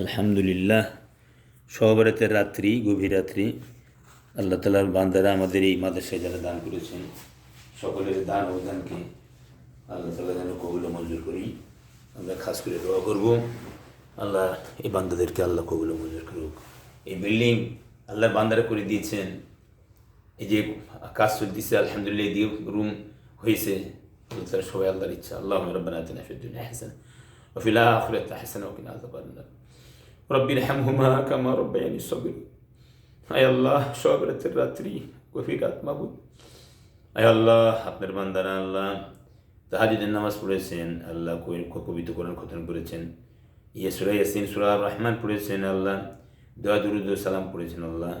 আলহামদুলিল্লাহ সহবরাতের রাত্রি, গভীর রাত্রি, আল্লাহ তালার বান্দারা আমাদের এই মাদ্রাসায় যারা দান করেছেন, সকলের দান অবদানকে আল্লাহ তালা যেন কবুল মঞ্জুর করি। আমরা খাস করে দোয়া করব, আল্লাহ এই বান্দাদেরকে আল্লাহ কবুল মঞ্জুর করুক। এই বিল্ডিং আল্লাহ বান্দারা করে দিয়েছেন, এই যে কাজ চলতেছে, আলহামদুলিল্লাহ দিয়ে রুম হয়েছে সবাই আল্লাহর ইচ্ছা আল্লাহ রব্বানা আতিনা হাসান, ওয়া ফিল আখিরাতি হাসান, ওয়া কিনা রব্বির হ্যামহুমা কামা রব্বায়ানি সবির আয় আল্লাহ, সব রাতের রাত্রি গভীর রাত আয় আল্লাহ, আপনার বান্দারা আল্লাহ, তাহাজিদের নামাজ পড়েছেন, আল্লাহ কবিত কোরআন খতন করেছেন। ইয়ে সুরা ইয়াসিন, সুরা রহমান পড়েছেন আল্লাহ, দয়া, দুরুদ সালাম পড়েছেন আল্লাহ।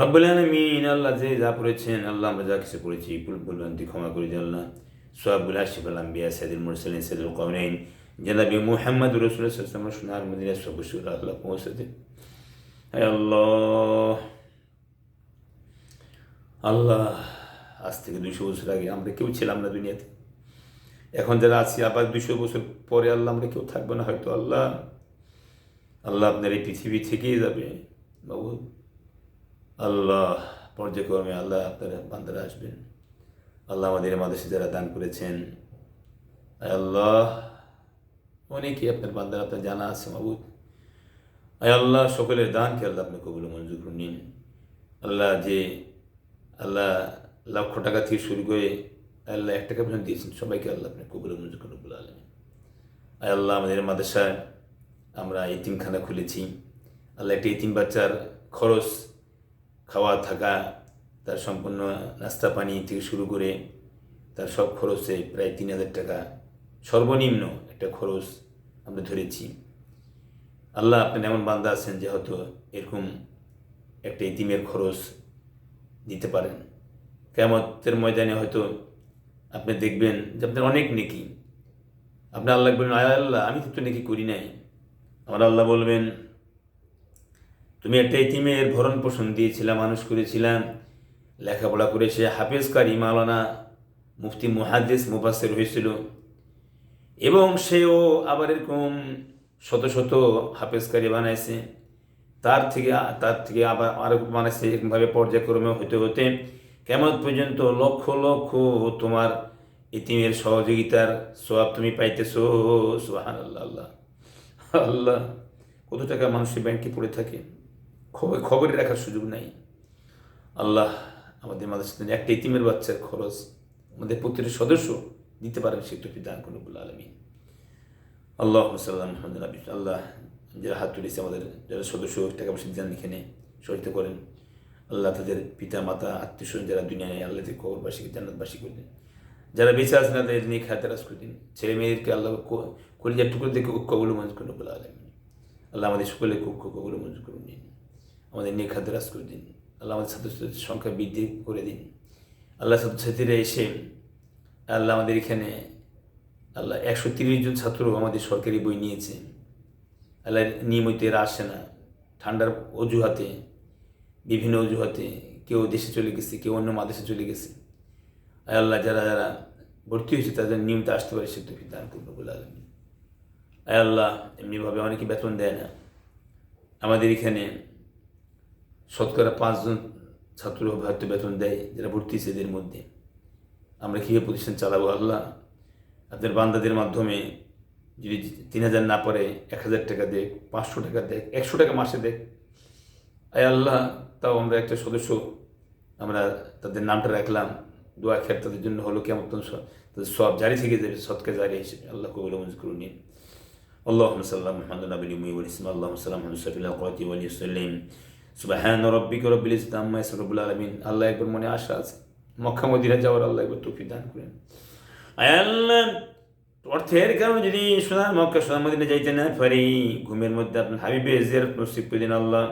রব্বুল আলমিন আল্লাহ যে যা পড়েছেন, আল্লাহ আমরা যা কিছু করেছি ভুল ভুলভ্রান্তি ক্ষমা করে দিন আল্লাহ। সোয়াবুল হাসিফ আলম্বিয়া সৈদুল মুরসালিন সৈদুল কমরাইন জনাবি মুহাম্মদ সাল্লাম সোনার মদিনা সব আল্লাহ পৌঁছে দিন আল্লাহ আল্লাহ আজ থেকে দুশো বছর আগে আমরা কেউ ছিলাম না দুনিয়াতে এখন যারা আছি আবার দুশো বছর পরে আল্লাহ আমরা কেউ থাকব না হয়তো আল্লাহ আল্লাহ আপনার এই পৃথিবী থেকেই যাবে বাবু আল্লাহ পর্যায়ক্রমে আল্লাহ আপনার বান্দারা আসবেন আল্লাহ আমাদের মাদেশে যারা দান করেছেন আল্লাহ অনেকেই আপনার বান্দারা আপনার জানা আছে, মাবুদ। আয় আল্লাহ, সকলের দানকে আল্লাহ আপনি কবুল মঞ্জুর করে নিন। আল্লাহ যে, আল্লাহ লক্ষ টাকা থেকে শুরু করে আল্লাহ এক টাকা পর্যন্ত দিয়েছেন, সবাইকে আল্লাহ আপনি কবুল মঞ্জুর করুন বলে আলমী আয় আল্লাহ, আমাদের মাদ্রাসায় আমরা এতিমখানা খুলেছি। আল্লাহ একটি এতিম বাচ্চার খরচ, খাওয়া, থাকা, তার সম্পূর্ণ নাস্তা পানি থেকে শুরু করে তার সব খরচে প্রায় তিন হাজার টাকা সর্বনিম্ন একটা খরচ আমরা ধরেছি। আল্লাহ আপনার এমন বান্দা আছেন যে হয়তো এরকম একটা ইতিমের খরচ দিতে পারেন। কেমতের ময়দানে হয়তো আপনি দেখবেন যে আপনার অনেক নেকি। আপনি আল্লাহ বলবেন, আয় আল্লাহ, আমি তো নেকি করি নাই। আমার আল্লাহ বলবেন, তুমি একটা ইতিমের ভরণ পোষণ দিয়েছিলাম মানুষ করেছিলাম, লেখাপড়া করে সে হাফেজ কারি মালানা মুফতি মুহাদ্দিস মুফাসের হয়েছিল। এবং সেও আবার এরকম শত শত হাফেজকারী বানাইছে। তার থেকে তার থেকে আবার আরও বানাইছে এরকমভাবে পর্যায়ক্রমে হতে হতে কেমন পর্যন্ত লক্ষ লক্ষ তোমার ইতিমের সহযোগিতার সব তুমি পাইতেছো। সোহান আল্লাহ আল্লাহ আল্লাহ কত টাকা মানুষের ব্যাংকে পড়ে থাকে? খবর, খবরে রাখার সুযোগ নাই। আল্লাহ আমাদের মাদের সাথে একটা ইতিমের বাচ্চার খরচ। আমাদের প্রতিটি সদস্য দিতে পারেন, সে টুপি দান করুন আলমী আল্লাহ সাল্লাম আল্লাহ যারা হাত তুলেছে আমাদের, যারা সদস্য, টাকা পয়সা দিন এখানে সহায়তা করেন। আল্লাহ তাদের পিতা, মাতা, আত্মীয় স্বজন যারা দুনিয়া আল্লাহ তাদের কবরবাসীকে জান্নাতবাসী করে দিন। যারা বেঁচে আছেন তাদের নিয়ে খাতে রাজ করে দিন। ছেলে মেয়েদেরকে আল্লাহ কলিজার টুকরো দেখে কবুল মঞ্জ করুন বলে আলমী আল্লাহ আমাদের সকলে কবুল মঞ্জুর করুন দিন আমাদের নিয়ে খাতে রাজ করে দিন। আল্লাহ আমাদের ছাত্রছাত্রীর সংখ্যা বৃদ্ধি করে দিন। আল্লাহ ছাত্রছাত্রীরা এসে আল্লাহ আমাদের এখানে, আল্লাহ একশো তিরিশ জন ছাত্র আমাদের সরকারি বই নিয়েছে। আল্লাহ নিয়মিত এরা আসে না। ঠান্ডার অজুহাতে, বিভিন্ন অজুহাতে কেউ দেশে চলে গেছে, কেউ অন্য মাদেশে চলে গেছে। আল্লাহ যারা যারা ভর্তি হয়েছে, তাদের নিয়মিত আসতে পারে সে তুই দান করব বলে আলমী আয় আল্লাহ এমনিভাবে অনেকে বেতন দেয় না। আমাদের এখানে শতকরা পাঁচজন ছাত্র হয়তো বেতন দেয়, যারা ভর্তি হয়েছে এদের মধ্যে। আমরা কীভাবে প্রতিষ্ঠান চালাবো আল্লাহ আপনার বান্দাদের মাধ্যমে যদি তিন হাজার না পারে এক হাজার টাকা দেখ পাঁচশো টাকা দেখ একশো টাকা মাসে দেখ আয় আল্লাহ তাও আমরা একটা সদস্য আমরা তাদের নামটা রাখলাম দোয়া খের তাদের জন্য হলো কেমন তাদের সব জারি থেকে যাবে সৎকে জারি হিসেবে আল্লাহ কবুল মঞ্জুর করুন নিন اللهم صل على محمد النبي الأمي والاسم اللهم صل على محمد صلى الله عليه وسلم সুবাহান রব্বিক রব্বিল ইসলাম রব্বুল আলমিন আল্লাহ একবার মনে আশা আছে মক্কা মদিনা যাওয়ার আল্লাহ একবার তৌফি দান করেন। আল্লাহ অর্থের কারণে যদি সোনার মক্কা, সোনার মদিনা যাইতে না পারি, ঘুমের মধ্যে আপনার হাবিবে জিয়ারত নসিব করে দিন আল্লাহ।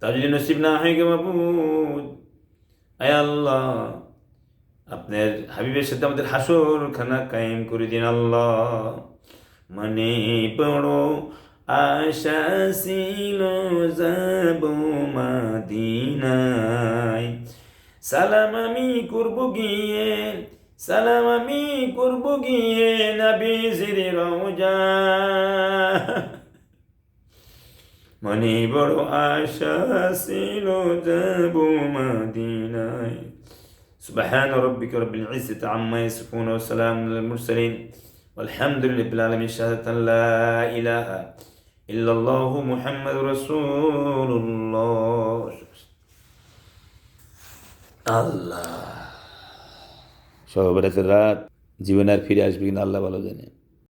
তা যদি নসিব না হয় গে মাবুদ আয় আল্লাহ আপনার হাবিবের সাথে আমাদের হাসর খানা কায়েম করে দিন আল্লাহ। মানে বড় আশা ছিল যাব মাদিনায় সালাম আমি করব গিয়ে সালাম আমি করব গিয়ে নবীজির রওজা মনে বড় আশা ছিল যাব মদিনায় سبحان ربك رب العزة عما يصفون وسلام على المرسلين والحمد لله رب العالمين شهادة أن لا إله إلا الله محمد رسول الله আল্লাহ। সহবরাতের রাত জীবন আর ফিরে আসবে কিনা আল্লাহ ভালো জানে।